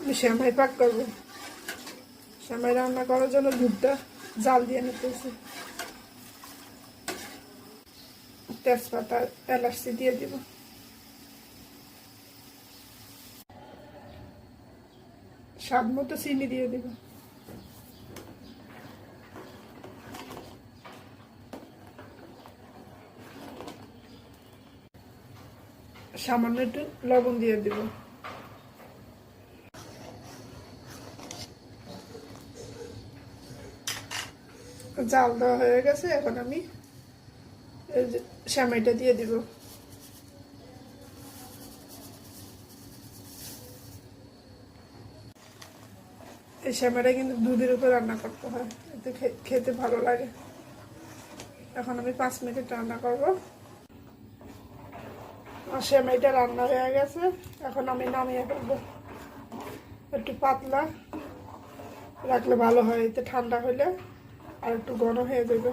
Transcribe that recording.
আমি শ্যামাই পাক করব। শ্যামাই রান্না করার জন্য দুধটা জাল দিয়ে নিতেছি। তেজপাতা, এলাচি দিয়ে দিব। স্বাদ মতো চিনি দিয়ে দিব। সামান্য একটু লবণ দিয়ে দিব। জাল দেওয়া হয়ে গেছে, এখন আমি সেমাইটা দিয়ে দিব। এই সেমাইটা কিন্তু দুধের উপর রান্না করতে হয়, এতে খেতে ভালো লাগে। এখন আমি পাঁচ মিনিট রান্না করব। আর সেমাইটা রান্না হয়ে গেছে, এখন আমি নামিয়ে ফেলব। একটু পাতলা, রাখলে ভালো হয়, এতে ঠান্ডা হলে আর একটু ঘন হয়ে যাবে